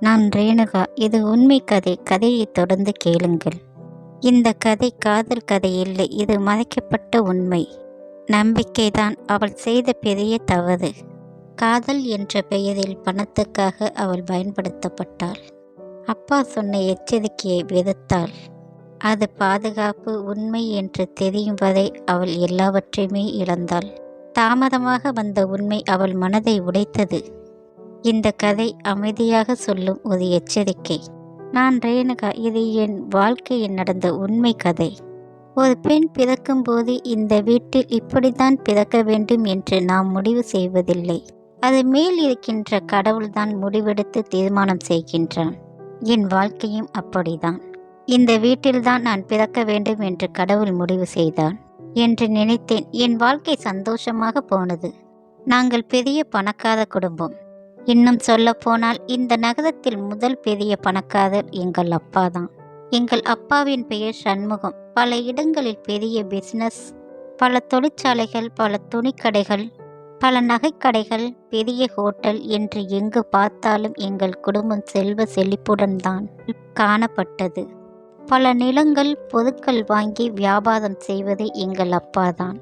நான் ரேணுகா இது உண்மை கதை. கதையை தொடர்ந்து கேளுங்கள். இந்த கதை காதல் கதை இல்லை. இது மறைக்கப்பட்ட உண்மை. நம்பிக்கைதான். அவள் செய்த பெரிய தவறு. காதல் என்ற பெயரில் பணத்துக்காக அவள் பயன்படுத்தப்பட்டாள். அப்பா சொன்ன எச்சரிக்கையை விதத்தாள் அது பாதுகாப்பு உண்மை என்று தெரியும் வரை அவள் எல்லாவற்றையுமே இழந்தாள். தாமதமாக வந்த உண்மை அவள் மனதை உடைத்தது. இந்த கதை அமைதியாக சொல்லும் ஒரு எச்சரிக்கை. நான் ரேணுகா இது என் வாழ்க்கையில் நடந்த உண்மை கதை. ஒரு பெண் பிறக்கும்போது இந்த வீட்டில் இப்படித்தான் பிறக்க வேண்டும் என்று நாம் முடிவு செய்வதில்லை. அது மேல் இருக்கின்ற கடவுள்தான் முடிவெடுத்து தீர்மானம் செய்கின்றான். என் வாழ்க்கையும் அப்படிதான் இந்த வீட்டில்தான் நான் பிறக்க வேண்டும் என்று கடவுள் முடிவு செய்தான் என்று நினைத்தேன். என் வாழ்க்கை சந்தோஷமாக போனது. நாங்கள் பெரிய பணக்கார குடும்பம். இன்னும் சொல்லப்போனால் இந்த நகரத்தில் முதல் பெரிய பணக்காரர் எங்கள் அப்பா தான் எங்கள் அப்பாவின் பெயர் சண்முகம். பல இடங்களில் பெரிய பிஸ்னஸ் பல தொழிற்சாலைகள் பல துணிக்கடைகள் பல நகைக்கடைகள் பெரிய ஹோட்டல் என்று எங்கு பார்த்தாலும் எங்கள் குடும்பம் செல்வ செழிப்புடன் தான் காணப்பட்டது. பல நிலங்கள் பொதுக்கள் வாங்கி வியாபாரம் செய்வது எங்கள் அப்பாதான்.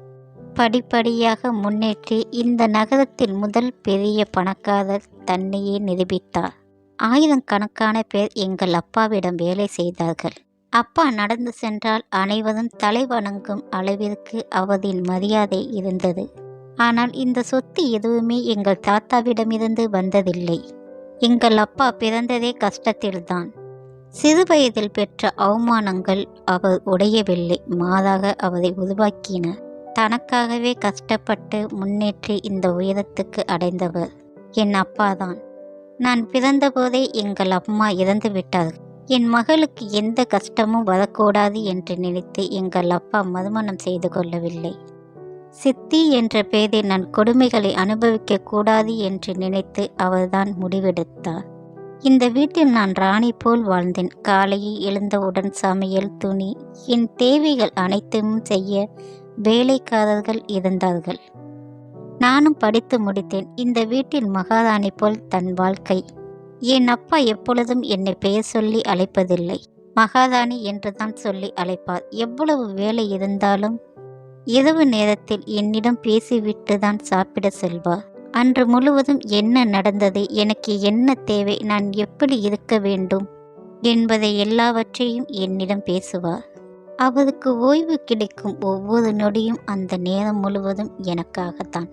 படிப்படியாக முன்னேற்றி இந்த நகரத்தில் முதல் பெரிய பணக்காரர் தன்னையே நிரூபித்தார். ஆயிரக்கணக்கான பேர் எங்கள் அப்பாவிடம் வேலை செய்தார்கள். அப்பா நடந்து சென்றால் அனைவரும் தலை வணங்கும் அளவிற்கு அவரின் மரியாதை இருந்தது. ஆனால் இந்த சொத்து எதுவுமே எங்கள் தாத்தாவிடமிருந்து வந்ததில்லை. எங்கள் அப்பா பிறந்ததே கஷ்டத்தில்தான். சிறு வயதில் பெற்ற அவமானங்கள் அவர் உடையவில்லை மாறாக அவரை உருவாக்கின. தனக்காகவே கஷ்டப்பட்டு முன்னேற்றி இந்த உயரத்துக்கு அடைந்தவர் என் அப்பாதான். நான் பிறந்தபோதே எங்கள் அம்மா இறந்து விட்டார் என் மகளுக்கு எந்த கஷ்டமும் வரக்கூடாது என்று நினைத்து எங்கள் அப்பா மறுமணம் செய்து கொள்ளவில்லை. சித்தி என்ற பெயரில் நான் கொடுமைகளை அனுபவிக்க கூடாது என்று நினைத்து அவர்தான் முடிவெடுத்தார் இந்த வீட்டில் நான் ராணி போல் வாழ்ந்தேன். காலையில் எழுந்தவுடன் சமையல் துணி என் தேவைகள் அனைத்தும் செய்ய வேலைக்காரர்கள் இருந்தார்கள். நானும் படித்து முடித்தேன். இந்த வீட்டில் மகாராணி போல் தன் வாழ்க்கை. என் அப்பா எப்பொழுதும் என்னை பெயர் சொல்லி அழைப்பதில்லை. மகாராணி என்றுதான் சொல்லி அழைப்பார். எவ்வளவு வேலை இருந்தாலும் இரவு நேரத்தில் என்னிடம் பேசிவிட்டு தான் சாப்பிட செல்வார். அன்று முழுவதும் என்ன நடந்தது எனக்கு என்ன தேவை நான் எப்படி இருக்க வேண்டும் என்பதை எல்லாவற்றையும் என்னிடம் பேசுவார். அவருக்கு ஓய்வு கிடைக்கும் ஒவ்வொரு நொடியும் அந்த நேரம் முழுவதும் எனக்காகத்தான்.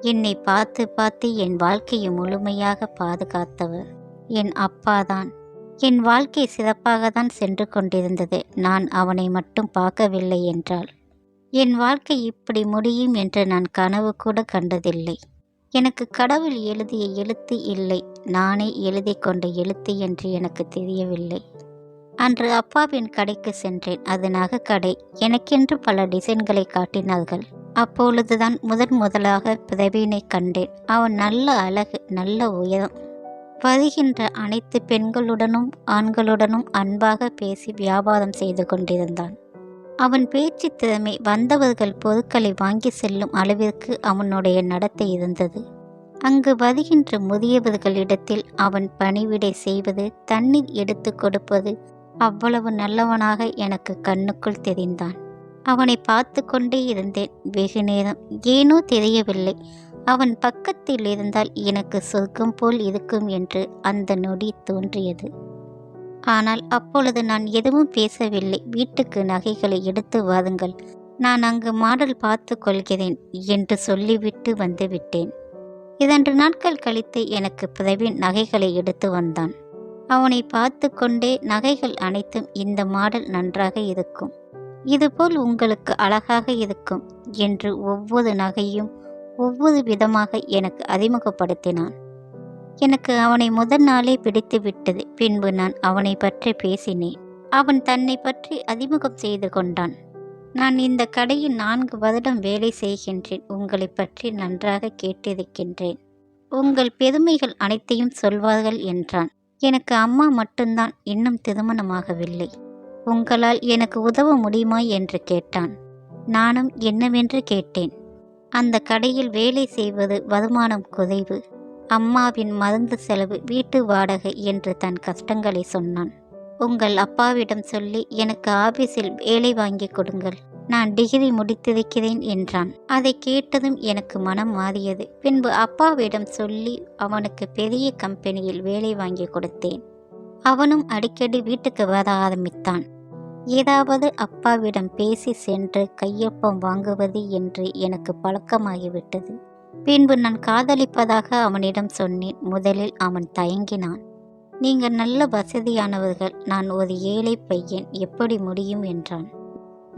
என்னை பார்த்து பார்த்து என் வாழ்க்கையை முழுமையாக பாதுகாத்தவர் என் அப்பாதான். என் வாழ்க்கை சிறப்பாக தான் சென்று கொண்டிருந்தது. நான் அவனை மட்டும் பார்க்கவில்லை என்றால் என் வாழ்க்கை இப்படி முடியும் என்று நான் கனவு கூட கண்டதில்லை. எனக்கு கடவுள் எழுதிய எழுத்து இல்லை. நானே எழுதி கொண்ட எழுத்து என்று எனக்கு தெரியவில்லை. அன்று அப்பாவின் கடைக்கு சென்றேன். அது நகைக்கடை எனக்கென்று பல டிசைன்களை காட்டினார்கள். அப்பொழுதுதான் முதன் முதலாக பிரவீனை கண்டேன். அவன் நல்ல அழகு நல்ல உயரம். வருகின்ற அனைத்து பெண்களுடனும் ஆண்களுடனும் அன்பாக பேசி வியாபாரம் செய்து கொண்டிருந்தான். அவன் பேச்சு திறமை வந்தவர்கள் பொருட்களை வாங்கி செல்லும் அளவிற்கு அவனுடைய நடத்தை இருந்தது. அங்கு வருகின்ற முதியவர்களிடத்தில் அவன் பணிவிடை செய்வது தண்ணீர் எடுத்து கொடுப்பது அவ்வளவு நல்லவனாக எனக்கு கண்ணுக்குள் தெரிந்தான். அவனை பார்த்து கொண்டே இருந்தேன். வெகு நேரம். ஏனோ தெரியவில்லை. அவன் பக்கத்தில் இருந்தால் எனக்கு சொர்க்கம் போல் இருக்கும் என்று அந்த நொடி தோன்றியது. ஆனால் அப்பொழுது நான் எதுவும் பேசவில்லை. வீட்டுக்கு நகைகளை எடுத்து வாருங்கள். நான் அங்கு மாடல் பார்த்து கொள்கிறேன் என்று சொல்லிவிட்டு வந்துவிட்டேன் இரண்டு நாட்கள் கழித்து எனக்கு பிரவீன் நகைகளை எடுத்து வந்தான். அவனை பார்த்து கொண்டே நகைகள் அனைத்தும் இந்த மாடல் நன்றாக இருக்கும். இதுபோல் உங்களுக்கு அழகாக இருக்கும் என்று ஒவ்வொரு நகையும் ஒவ்வொரு விதமாக எனக்கு அறிமுகப்படுத்தினான். எனக்கு அவனை முதல் நாளே பிடித்து விட்டது. பின்பு நான் அவனை பற்றி பேசினேன். அவன் தன்னை பற்றி அறிமுகம் செய்து கொண்டான். நான் இந்த கடையில் நான்கு வருடம் வேலை செய்கின்றேன். உங்களை பற்றி நன்றாக கேட்டிருக்கின்றேன். உங்கள் பெருமைகள் அனைத்தையும் சொல்வார்கள் என்றான். எனக்கு அம்மா மட்டும்தான் இன்னும் திருமணமாகவில்லை. உங்களால் எனக்கு உதவ முடியுமா என்று கேட்டான். நானும் என்னவென்று கேட்டேன். அந்த கடையில் வேலை செய்வது வருமானம் குறைவு அம்மாவின் மருந்து செலவு வீட்டு வாடகை என்று தன் கஷ்டங்களை சொன்னான். உங்கள் அப்பாவிடம் சொல்லி எனக்கு ஆபீஸில் வேலை வாங்கி கொடுங்கள். நான் டிகிரி முடித்திருக்கிறேன் என்றான். அதை கேட்டதும் எனக்கு மனம் மாறியது. பின்பு அப்பாவிடம் சொல்லி அவனுக்கு பெரிய கம்பெனியில் வேலை வாங்கி கொடுத்தேன். அவனும் அடிக்கடி வீட்டுக்கு வர ஆரம்பித்தான். ஏதாவது அப்பாவிடம் பேசி சென்று கையொப்பம் வாங்குவது என்று எனக்கு பழக்கமாகிவிட்டது. பின்பு நான் காதலிப்பதாக அவனிடம் சொன்னேன். முதலில் அவன் தயங்கினான். நீங்கள் நல்ல வசதியானவர்கள். நான் ஒரு ஏழை பையன். எப்படி முடியும்? என்றான்.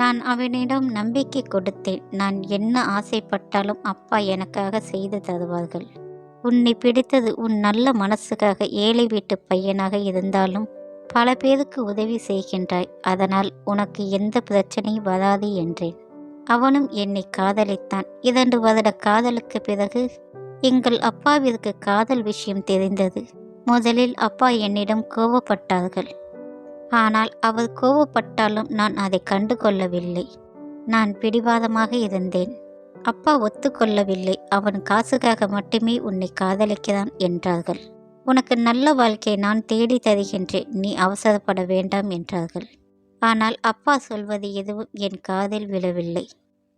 நான் அவனிடம் நம்பிக்கை கொடுத்தேன். நான் என்ன ஆசைப்பட்டாலும் அப்பா எனக்காக செய்து தருவார்கள். உன்னை பிடித்தது உன் நல்ல மனசுக்காக ஏழை வீட்டு பையனாக இருந்தாலும் பல பேருக்கு உதவி செய்கின்றாய். அதனால் உனக்கு எந்த பிரச்சனையும் வராது என்றேன். அவனும் என்னை காதலித்தான். இரண்டு வருட காதலுக்கு பிறகு எங்கள் அப்பாவிற்கு காதல் விஷயம் தெரிந்தது. முதலில் அப்பா என்னிடம் கோபப்பட்டார்கள் ஆனால் அவர் கோபப்பட்டாலும் நான் அதை கண்டு கொள்ளவில்லை நான் பிடிவாதமாக இருந்தேன். அப்பா ஒத்துக்கொள்ளவில்லை. அவன் காசுக்காக மட்டுமே உன்னை காதலிக்கிறான் என்றார்கள். உனக்கு நல்ல வாழ்க்கை நான் தேடி தருகின்றேன். நீ அவசரப்பட வேண்டாம் என்றார்கள். ஆனால் அப்பா சொல்வது எதுவும் என் காதில் விழவில்லை.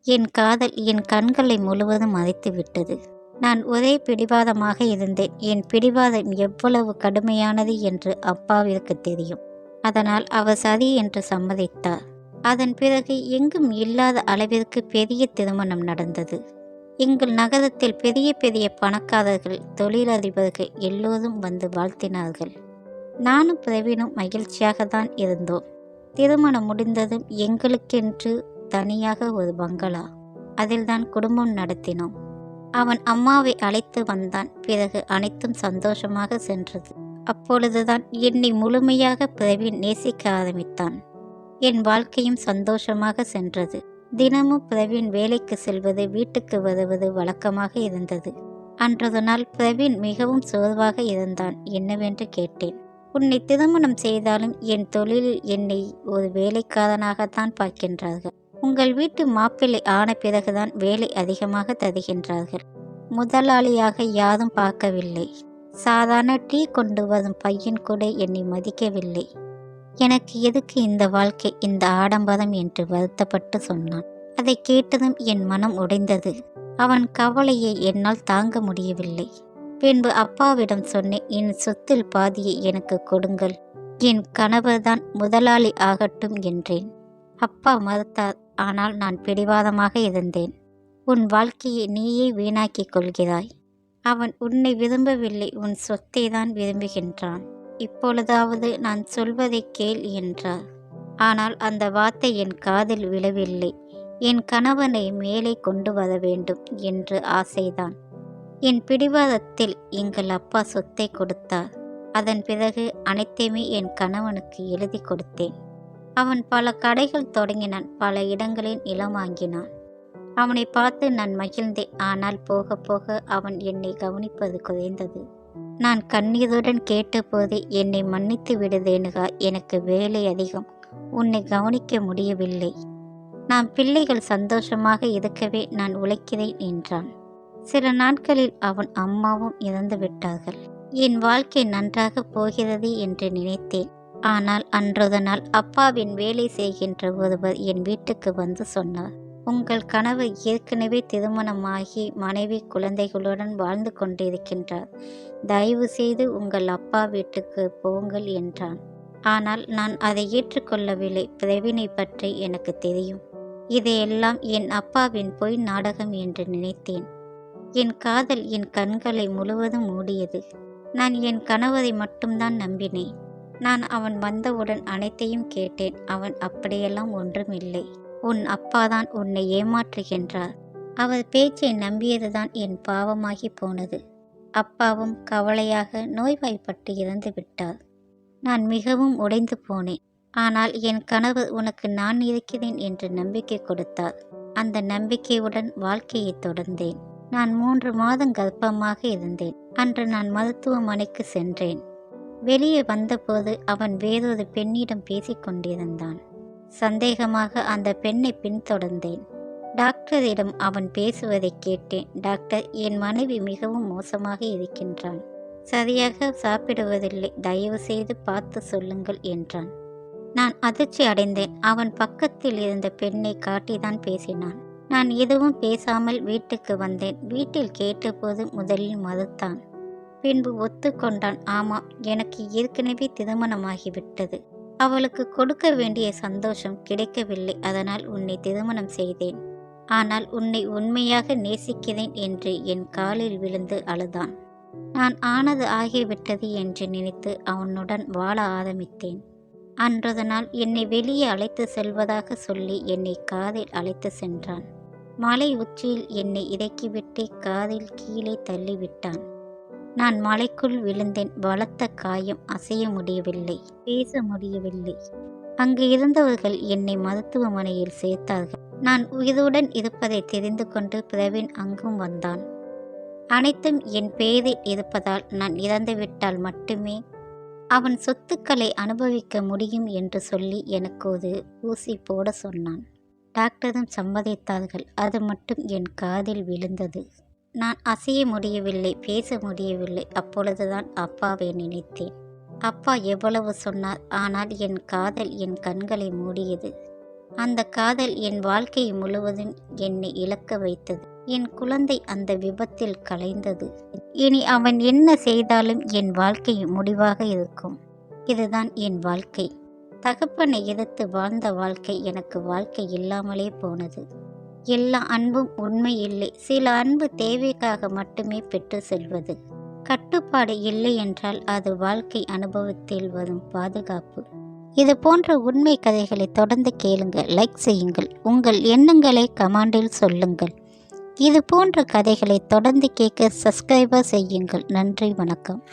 என் காதல் என் கண்களை முழுவதும் மறைத்து விட்டது. நான் ஒரே பிடிவாதமாக இருந்தேன். என் பிடிவாதம் எவ்வளவு கடுமையானது என்று அப்பாவிற்கு தெரியும். அதனால் அவர் சரி என்று சம்மதித்தார். அதன் பிறகு எங்கும் இல்லாத அளவிற்கு பெரிய திருமணம் நடந்தது. எங்கள் நகரத்தில் பெரிய பெரிய பணக்காரர்கள் தொழிலதிபர்கள் எல்லோரும் வந்து வாழ்த்தினார்கள். நானும் பிரவீனும் மகிழ்ச்சியாக தான் இருந்தோம். திருமணம் முடிந்ததும் எங்களுக்கென்று தனியாக ஒரு பங்களா. அதில்தான் குடும்பம் நடத்தினோம். அவன் அம்மாவை அழைத்து வந்தான். பிறகு அனைத்தும் சந்தோஷமாக சென்றது. அப்பொழுதுதான் என்னை முழுமையாக பிரவீன் நேசிக்க ஆரம்பித்தான். என் வாழ்க்கையும் சந்தோஷமாக சென்றது. தினமும் பிரவீன் வேலைக்கு செல்வது வீட்டுக்கு வருவது வழக்கமாக இருந்தது. அன்றது நாள் பிரவீன் மிகவும் சோர்வாக இருந்தான் என்னவென்று கேட்டேன். உன்னை திருமணம் செய்தாலும் என் தொழிலில் என்னை ஒரு வேலைக்காரனாகத்தான் பார்க்கின்றார்கள். உங்கள் வீட்டு மாப்பிள்ளை ஆன பிறகுதான் வேலை அதிகமாக தருகின்றார்கள். முதலாளியாக யாரும் பார்க்கவில்லை. சாதாரண டீ கொண்டு வரும் பையன் கூட என்னை மதிக்கவில்லை. எனக்கு எதுக்கு இந்த வாழ்க்கை இந்த ஆடம்பரம் என்று வருத்தப்பட்டு சொன்னான். அதை கேட்டதும் என் மனம் உடைந்தது. அவன் கவலையை என்னால் தாங்க முடியவில்லை. பின்பு அப்பாவிடம் சொன்னேன் என் சொத்தில் பாதியை எனக்கு கொடுங்கள். என் கணவர்தான் முதலாளி ஆகட்டும் என்றேன். அப்பா மறுத்தார் ஆனால் நான் பிடிவாதமாக இருந்தேன். உன் வாழ்க்கையை நீயே வீணாக்கிக் கொள்கிறாய். அவன் உன்னை விரும்பவில்லை உன் சொத்தை தான் விரும்புகின்றான். இப்பொழுதாவது நான் சொல்வதை கேள் என்றார். ஆனால் அந்த வார்த்தை என் காதில் விழவில்லை. என் கணவனை மேலே கொண்டு வர வேண்டும் என்று ஆசைதான். என் பிடிவாதத்தில் எங்கள் அப்பா சொத்தை கொடுத்தார். அதன் பிறகு அனைத்தையுமே என் கணவனுக்கு எழுதி கொடுத்தேன். அவன் பல கடைகள் தொடங்கினான் பல இடங்களில் நிலம் வாங்கினான். அவனை பார்த்து நான் மகிழ்ந்தேன். ஆனால் போக போக அவன் என்னை கவனிப்பது குறைந்தது. நான் கண்ணீருடன் கேட்டபோது என்னை மன்னித்து விடுதேனுகா எனக்கு வேலை அதிகம். உன்னை கவனிக்க முடியவில்லை. நாம் பிள்ளைகள் சந்தோஷமாக இருக்கவே நான் உழைக்கிறேன் என்றான். சில நாட்களில் அவன் அம்மாவும் இறந்து விட்டார்கள். என் வாழ்க்கை நன்றாக போகிறது என்று நினைத்தேன். ஆனால் அன்றொரு நாள் அப்பாவின் வேலை செய்கின்ற ஒருவர் என் வீட்டுக்கு வந்து சொன்னார். உங்கள் கனவு ஏற்கனவே திருமணமாகி மனைவி குழந்தைகளுடன் வாழ்ந்து கொண்டிருக்கின்றார். தயவு செய்து உங்கள் அப்பா வீட்டுக்கு போங்கள் என்றான். ஆனால் நான் அதை ஏற்றுக்கொள்ளவில்லை. பிரவினை பற்றி எனக்கு தெரியும். இதையெல்லாம் என் அப்பாவின் பொய் நாடகம் என்று நினைத்தேன். என் காதல் என் கண்களை முழுவதும் மூடியது. நான் என் கணவரை மட்டும்தான் நம்பினேன். நான் அவன் வந்தவுடன் அனைத்தையும் கேட்டேன். அவன் அப்படியெல்லாம் ஒன்றுமில்லை. உன் அப்பாதான் உன்னை ஏமாற்றுகின்றார். அவர் பேச்சை நம்பியதுதான் என் பாவமாகி போனது. அப்பாவும் கவலையாக நோய்வாய்ப்பட்டு இறந்து விட்டார். நான் மிகவும் உடைந்து போனேன். ஆனால் என் கனவு உனக்கு நான் இருக்கிறேன் என்று நம்பிக்கை கொடுத்தார். அந்த நம்பிக்கையுடன் வாழ்க்கையை தொடர்ந்தேன். நான் மூன்று மாதம் கர்ப்பமாக இருந்தேன். அன்று நான் மருத்துவமனைக்கு சென்றேன். வெளியே வந்தபோது அவன் வேறொரு பெண்ணிடம் பேசிக் கொண்டிருந்தான் சந்தேகமாக அந்த பெண்ணை பின்தொடர்ந்தேன். டாக்டரிடம் அவன் பேசுவதைக் கேட்டேன். டாக்டர் என் மனைவி மிகவும் மோசமாக இருக்கின்றான். சரியாக சாப்பிடுவதில்லை. தயவு செய்து பார்த்து சொல்லுங்கள் என்றான். நான் அதிர்ச்சி அடைந்தேன். அவன் பக்கத்தில் இருந்த பெண்ணை காட்டிதான் பேசினான். நான் எதுவும் பேசாமல் வீட்டுக்கு வந்தேன். வீட்டில் கேட்டபோது முதலில் மறுத்தான். பின்பு ஒத்துக்கொண்டான். ஆமாம் எனக்கு ஏற்கனவே திருமணமாகிவிட்டது. அவளுக்கு கொடுக்க வேண்டிய சந்தோஷம் கிடைக்கவில்லை. அதனால் உன்னை திருமணம் செய்தேன். ஆனால் உன்னை உண்மையாக நேசிக்கிறேன் என்று என் காலில் விழுந்து அழுதான். நான் ஆனது ஆகிவிட்டது என்று நினைத்து அவனுடன் வாழ ஆரம்பித்தேன். அன்றது நாள் என்னை வெளியே அழைத்து செல்வதாக சொல்லி என்னை காதில் அழைத்து சென்றான். மலை உச்சியில் என்னை இறக்கிவிட்டு காதில் கீழே தள்ளிவிட்டான். நான் மலைக்குள் விழுந்தேன். பலத்த காயம் அசைய முடியவில்லை. பேச முடியவில்லை. அங்கு இருந்தவர்கள் என்னை மருத்துவமனையில் சேர்த்தார்கள். நான் உயிருடன் இருப்பதை தெரிந்து கொண்டு பிரவீன் அங்கும் வந்தான். அனைத்தும் என் பேரில் இருப்பதால் நான் இறந்துவிட்டால் மட்டுமே அவன் சொத்துக்களை அனுபவிக்க முடியும் என்று சொல்லி எனக்கு ஒரு ஊசி போட சொன்னான். டாக்டரும் சம்மதித்தார்கள். அது மட்டும் என் காதில் விழுந்தது. நான் அசைய முடியவில்லை பேச முடியவில்லை. அப்பொழுதுதான் அப்பாவை நினைத்தேன். அப்பா எவ்வளவு சொன்னார் ஆனால் என் காதல் என் கண்களை மூடியது. அந்த காதல் என் வாழ்க்கை முழுவதும் என்னை இழக்க வைத்தது. என் குழந்தை அந்த விபத்தில் கலைந்தது. இனி அவன் என்ன செய்தாலும் என் வாழ்க்கை முடிவாக இருக்கும். இதுதான் என் வாழ்க்கை. தகப்பனை எதிர்த்து வாழ்ந்த வாழ்க்கை எனக்கு வாழ்க்கை இல்லாமலே போனது. எல்லா அன்பும் உண்மை இல்லை. சில அன்பு தேவைக்காக மட்டுமே பெற்று செல்வது. கட்டுப்பாடு இல்லை என்றால் அது வாழ்க்கை அனுபவத்தில் வரும் பாதுகாப்பு. இது போன்ற உண்மை கதைகளை தொடர்ந்து கேளுங்கள் லைக் செய்யுங்கள். உங்கள் எண்ணங்களை கமாண்டில் சொல்லுங்கள். இது போன்ற கதைகளை தொடர்ந்து கேட்க சப்ஸ்கிரைபர் செய்யுங்கள். நன்றி வணக்கம்.